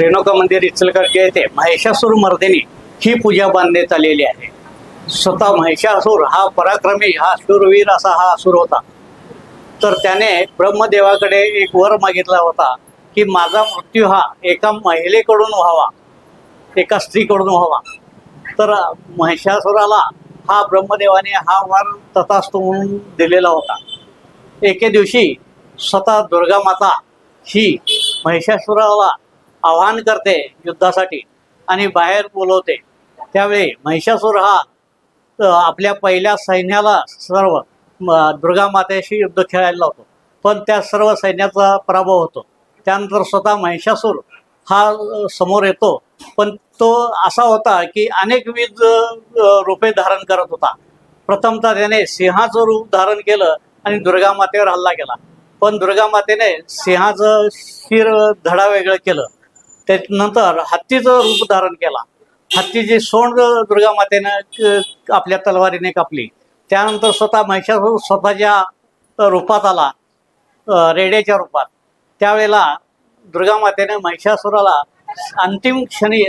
रेणुका मंदिर इचलकरच्या येथे महेशासूर मर्दिनी ही पूजा बांधण्यात आलेली आहे. स्वतः महिषासूर हा पराक्रमी हा शूरवीर असा हा असुर होता. तर त्याने ब्रह्मदेवाकडे एक वर मागितला होता की माझा मृत्यू हा एका महिलेकडून व्हावा एका स्त्रीकडून व्हावा. तर महिषासुराला हा ब्रह्मदेवाने हा वर तथास्त म्हणून दिलेला होता. एके दिवशी स्वतः दुर्गा माता ही महिषासुराला आवाहन करते युद्धासाठी आणि बाहेर बोलवते. त्यावेळी महिषासूर हा आपल्या पहिल्या सैन्याला सर्व दुर्गा मातेशी युद्ध खेळायला लावतो. पण त्या सर्व सैन्याचा पराभव होतो. त्यानंतर स्वतः महिषासूर हा समोर येतो. पण तो असा होता की अनेक विविध रूपे धारण करत होता. प्रथमतः त्याने सिंहाचं रूप धारण केलं आणि दुर्गा मातेवर हल्ला केला. पण दुर्गा मातेने सिंहाचं शिर धडा वेगळं केलं. त्यानंतर हत्तीचं रूप धारण केला. हत्तीची सोंड दुर्गा मातेनं आपल्या तलवारीने कापली. त्यानंतर स्वतः महिषासूर स्वतःच्या रूपात आला रेड्याच्या रूपात त्यावेळेला दुर्गा मातेने महिषासुराला अंतिम क्षणी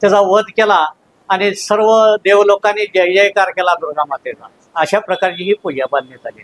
त्याचा वध केला आणि सर्व देवलोकांनी जय जयकार केला दुर्गा मातेचा. अशा प्रकारची ही पूजा बांधण्यात आली.